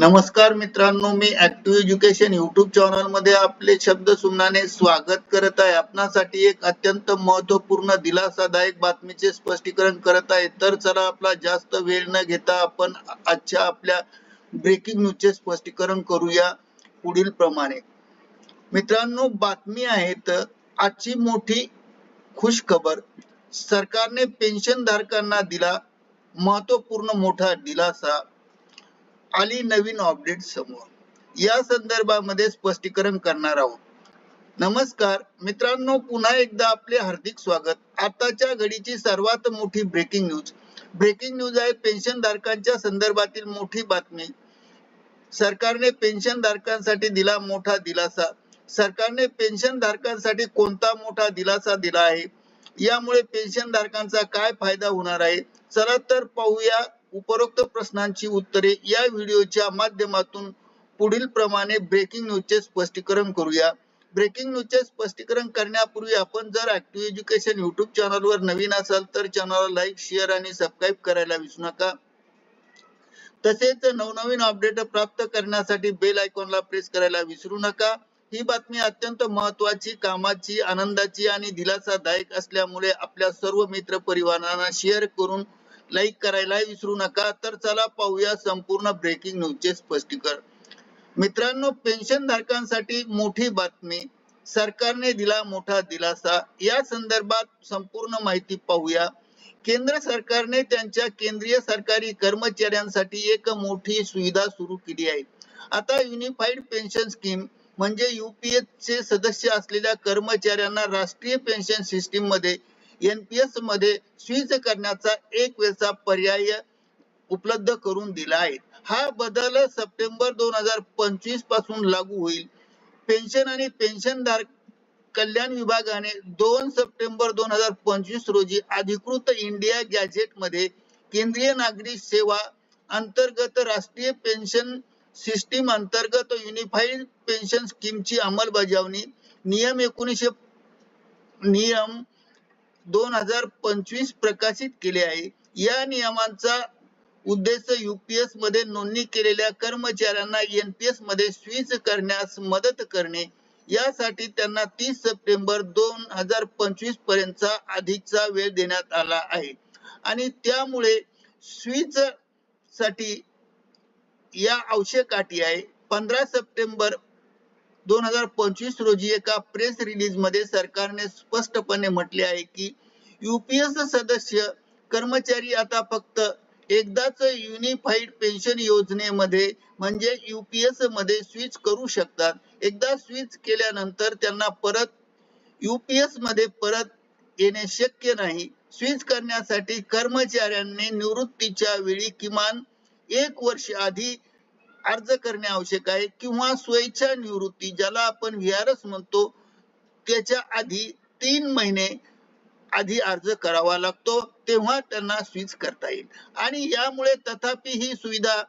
नमस्कार मित्रांनो मी ऍक्टिव्ह एज्युकेशन युट्यूब चॅनलमध्ये आपले शब्द सुमनाने स्वागत करत आहे. आपणासाठी एक अत्यंत महत्त्वपूर्ण दिलासादायक बातमीचे स्पष्टीकरण करत आहे. तर चला आपला जास्त वेळ न घेता आपण आजच्या आपल्या ब्रेकिंग न्यूजचे स्पष्टीकरण करूया पुढील प्रमाणे. मित्रांनो बातमी आहे तर आजची मोठी खुश खबर सरकारने पेन्शन धारकांना दिला महत्त्वपूर्ण मोठा दिलासा. आली नवीन अपडेट समोर. या संदर्भामध्ये स्पष्टीकरण करणार आहोत. नमस्कार मित्रांनो पुन्हा एकदा आपले हार्दिक स्वागत. आताच्या घडीची सर्वात मोठी ब्रेकिंग न्यूज ब्रेकिंग न्यूज आहे पेन्शन धारकांच्या संदर्भातील मोठी बातमी. सरकारने पेन्शन धारकांसाठी दिला मोठा दिलासा. सरकारने पेन्शन धारकांसाठी कोणता मोठा दिलासा दिला आहे? यामुळे पेन्शन धारकांचा काय फायदा होणार आहे? चला तर पाहूया उपरोक्त प्रश्नांची उत्तरे या व्हिडिओच्या माध्यमातून पुढील प्रमाणे ब्रेकिंग न्यूजचे स्पष्टीकरण करूया. ब्रेकिंग न्यूजचे स्पष्टीकरण करण्यापूर्वी आपण जर ऍक्टिव्ह एज्युकेशन युट्यूब चॅनलवर नवीन असाल तर चॅनलला लाईक शेअर आणि सबस्क्राईब करायला विसरू नका. तसेच नवनवीन अपडेट प्राप्त करण्यासाठी बेल आयकॉनला प्रेस करायला विसरू नका. ही बातमी अत्यंत महत्वाची कामाची आनंदाची आणि दिलासादायक असल्यामुळे आपल्या सर्व मित्र परिवारांना शेअर करून लाईक करायला विसरू नका. तर चला पाहूया संपूर्ण ब्रेकिंग न्यूजचे स्पष्टीकरण. मित्रांनो पेन्शन धारकांसाठी मोठी बातमी सरकारने दिला मोठा दिलासा. या संदर्भात संपूर्ण माहिती पाहूया. केंद्र सरकारने त्यांच्या केंद्रीय सरकारी कर्मचाऱ्यांसाठी एक मोठी सुविधा सुरू केली आहे. आता युनिफाईड पेन्शन स्कीम म्हणजे युपीएस चे सदस्य असलेल्या कर्मचाऱ्यांना राष्ट्रीय पेन्शन सिस्टीममध्ये एनपीएसमध्ये स्विच करण्याचा एक वेळचा पर्याय उपलब्ध करून दिला आहे. हा बदल सप्टेंबर दोन हजार पंचवीसपासून लागू होईल. पेन्शन आणि पेन्शनधारक कल्याण विभागाने दोन सप्टेंबर दोन हजार पंचवीस रोजी अधिकृत इंडिया गॅझेटमध्ये केंद्रीय नागरी सेवा अंतर्गत राष्ट्रीय पेन्शन सिस्टीम अंतर्गत युनिफाईड पेन्शन स्कीमची अंमलबजावणी नियम एकोणीसशे नियम दोन हजार पंचवीस प्रकाशित केले आहे. या नियमांचा उद्देश युपीएसमध्ये नोंदणी केलेल्या कर्मचाऱ्यांना एनपीएसमध्ये स्विच करण्यास मदत करणे. यासाठी त्यांना तीस सप्टेंबर दोन हजार पंचवीस पर्यंतचा अधिकचा वेळ देण्यात आला आहे. आणि त्यामुळे स्विच साठी या आवश्यक अटी आहे. पंधरा सप्टेंबर दोन हजार पंचवीस रोजी एका प्रेस रिलीजमध्ये सरकारने स्पष्टपणे म्हटले आहे की युपीएस सदस्य कर्मचारी आता फक्त एकदाच युनिफाईड पेन्शन योजनेमध्ये म्हणजे युपीएसमध्ये स्विच करू शकतात. एकदा स्विच केल्यानंतर त्यांना परत युपीएसमध्ये परत येणे शक्य नाही. स्विच करण्यासाठी कर्मचाऱ्यांनी निवृत्तीच्या वेळी किमान एक वर्ष आधी अर्ज करणे आवश्यक आहे किंवा स्वेच्छा निवृत्ती ज्याला आपण व्हीआरएस म्हणतो त्याच्या आधी तीन महिने आधी अर्ज करावा लागतो तेव्हा त्यांना स्विच करता येईल. आणि यामुळे तथापि ही सुविधा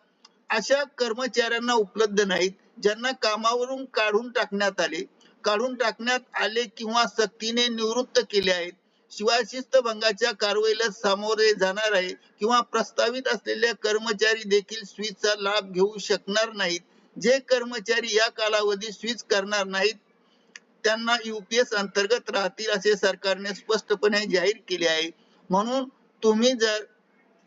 अशा कर्मचाऱ्यांना उपलब्ध नाहीत ज्यांना कामावरून काढून टाकण्यात आले काढून टाकण्यात आले किंवा सक्तीने निवृत्त केले आहेत. शिवाय शिस्तभंगाच्या कारवाईला सामोरे जाणार आहे किंवा प्रस्तावित असलेल्या कर्मचारी देखील स्विचचा लाभ घेऊ शकणार नाहीत. जे कर्मचारी या कालावधीत स्विच करणार नाहीत त्यांना युपीएस अंतर्गत राहतील असे सरकारने स्पष्टपणे जाहीर केले आहे. म्हणून तुम्ही जर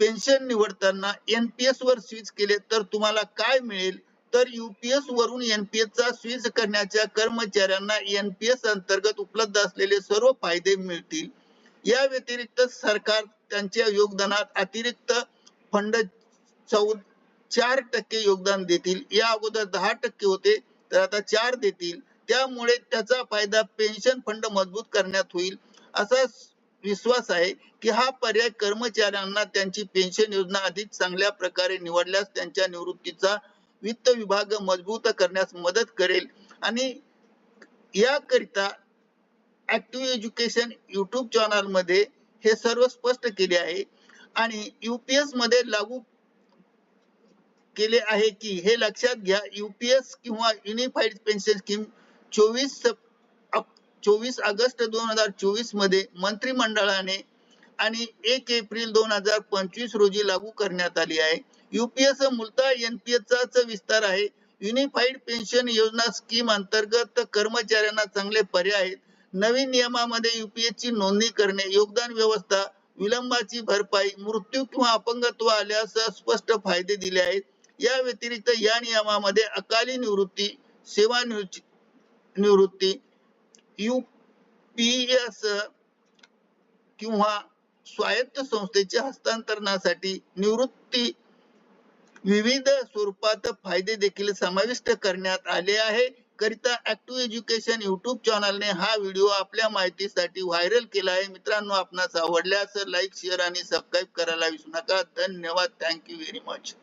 पेन्शन निवडताना एनपीएस वर स्विच केले तर तुम्हाला काय मिळेल? तर युपीएस वरून एनपीएस चा स्विच करण्याच्या कर्मचाऱ्यांना एनपीएस अंतर्गत उपलब्ध असलेले सर्व फायदे मिळतील. या व्यतिरिक्त सरकार त्यांच्या योगदानात अतिरिक्त फंड चौ चार टक्के योगदान देतील. या अगोदर दहा टक्के होते तर आता चार देतील. त्यामुळे त्याचा फायदा पेन्शन फंड मजबूत करण्यात होईल असा विश्वास आहे की हा पर्याय कर्मचाऱ्यांना त्यांची पेन्शन योजना अधिक चांगल्या प्रकारे निवडल्यास त्यांच्या निवृत्तीचा वित्त विभाग मजबूत करण्यास मदत करेल. आणि याकरिता ऍक्टिव्ह एज्युकेशन युट्यूब चॅनलमध्ये हे सर्व स्पष्ट केले आहे. आणि युपीएसमध्ये लागू केले आहे की हे लक्षात घ्या युपीएस किंवा युनिफाईड पेन्शन स्कीम चोवीस चोवीस ऑगस्ट दोन हजार चोवीसमध्ये मंत्रिमंडळाने आणि एक एप्रिल दोन हजार पंचवीस रोजी लागू करण्यात आली आहे. युपीएस मूलतः एनपीएसचाच विस्तार आहे. युनिफाईड पेन्शन योजना स्कीम अंतर्गत कर्मचाऱ्यांना चांगले पर्याय आहेत. नवीन नियमामध्ये युपीएस ची नोंदणी करणे योगदान व्यवस्था विलंबाची भरपाई मृत्यू किंवा अपंगत्व आल्यास स्पष्ट फायदे दिले आहेत. या व्यतिरिक्त या नियमामध्ये अकाली निवृत्ती सेवानिवृत्ती निवृत्ती युपीएस किंवा स्वायत्त संस्थेचे हस्तांतरणासाठी निवृत्ती विविध स्वरूपात फायदे देखील समाविष्ट करण्यात आले आहे. करिता ऍक्टिव्ह एज्युकेशन युट्यूब चॅनलने हा व्हिडिओ आपल्या माहितीसाठी व्हायरल केला आहे. मित्रांनो आपणास आवडल्यास लाईक शेअर आणि सबस्क्राईब करायला विसरू नका. धन्यवाद. Thank you very much